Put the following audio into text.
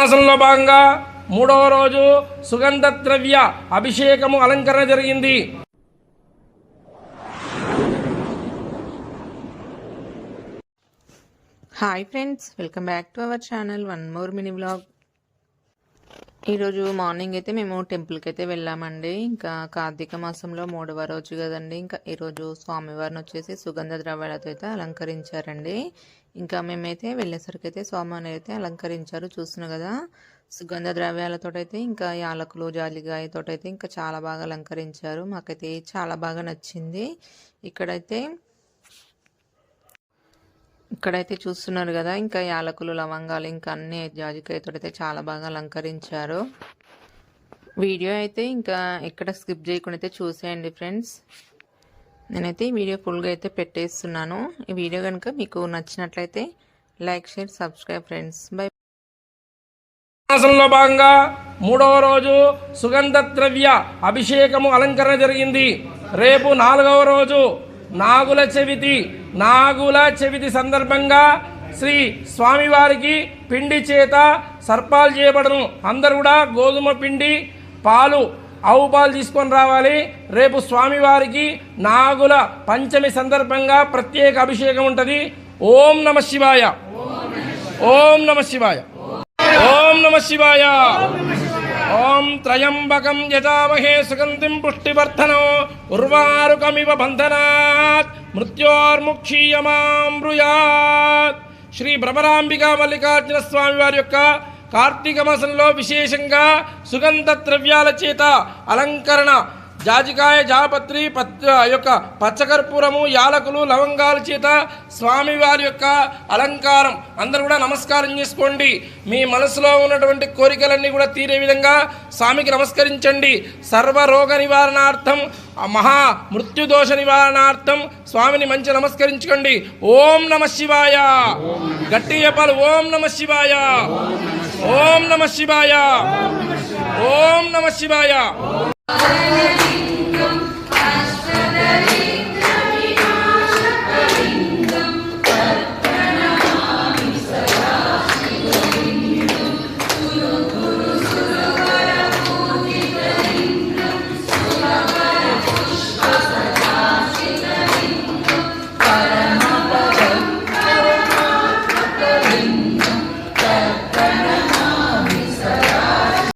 మాసంలో భాగంగా మూడవ రోజు సుగంధ ద్రవ్య అభిషేకము అలంకరణ జరిగింది. Hi friends welcome back to our channel one more mini blog ఈరోజు మార్నింగ్ అయితే మేము టెంపుల్కి అయితే వెళ్ళామండి. ఇంకా కార్తీక మాసంలో మూడవ రోజు కదండి. ఇంకా ఈరోజు స్వామివారిని వచ్చేసి సుగంధ ద్రవ్యాలతో అయితే అలంకరించారండి. ఇంకా మేమైతే వెళ్ళేసరికి అయితే స్వామివారిని అయితే అలంకరించారు చూస్తున్నాం కదా. సుగంధ ద్రవ్యాలతో అయితే ఇంకా యాలకులు జాలిగాయతో అయితే ఇంకా చాలా బాగా అలంకరించారు. మాకైతే చాలా బాగా నచ్చింది. ఇక్కడైతే ఇక్కడైతే చూస్తున్నారు కదా ఇంకా యాలకులు లవంగాలు ఇంకా అన్ని జాజికాయతో అయితే చాలా బాగా అలంకరించారు. వీడియో అయితే ఇంకా ఎక్కడ స్కిప్ చేయకుండా అయితే చూసేయండి ఫ్రెండ్స్. నేనైతే ఈ వీడియో ఫుల్గా అయితే పెట్టేస్తున్నాను. ఈ వీడియో కనుక మీకు నచ్చినట్లయితే like share subscribe friends. Bye. మాసంలో భాగంగా మూడవ రోజు సుగంధ ద్రవ్య అభిషేకము అలంకరణ జరిగింది. రేపు నాలుగవ రోజు నాగుల చవితి నాగుల చవితి సందర్భంగా శ్రీ స్వామివారికి పిండి చేత సర్పాలు చేయబడను. అందరు కూడా గోధుమ పిండి పాలు ఆవు పాలు తీసుకొని రావాలి. రేపు స్వామివారికి నాగుల పంచమి సందర్భంగా ప్రత్యేక అభిషేకం ఉంటుంది. ఓం నమ శివాయ. ఓం నమ శివాయ. ఓం నమ శివాయ. ఓం త్రయంబకం యజామహే సుగంధిం పుష్టివర్ధనం ఉర్వారుకమివ బంధనాత్ మృత్యోర్ముక్షీయమామృయాత్ శ్రీ భ్రమరాంబికా మల్లికార్జున స్వామి వారి యొక్క కార్తీక మాసంలో విశేషంగా సుగంధ ద్రవ్యాల చేత అలంకరణ జాజికాయ జాపత్రి పచ్చ యొక్క పచ్చకర్పూరము యాలకులు లవంగాల చేత స్వామివారి యొక్క అలంకారం. అందరూ కూడా నమస్కారం చేసుకోండి. మీ మనసులో ఉన్నటువంటి కోరికలన్నీ కూడా తీరే విధంగా స్వామికి నమస్కరించండి. సర్వరోగ నివారణార్థం మహా మృత్యుదోష నివారణార్థం స్వామిని మంచి నమస్కరించుకోండి. ఓం నమ శివాయ. గట్టి చెప్పాలి ఓం నమ శివాయ. ఓం నమ శివాయ. ఓం నమ శివాయ.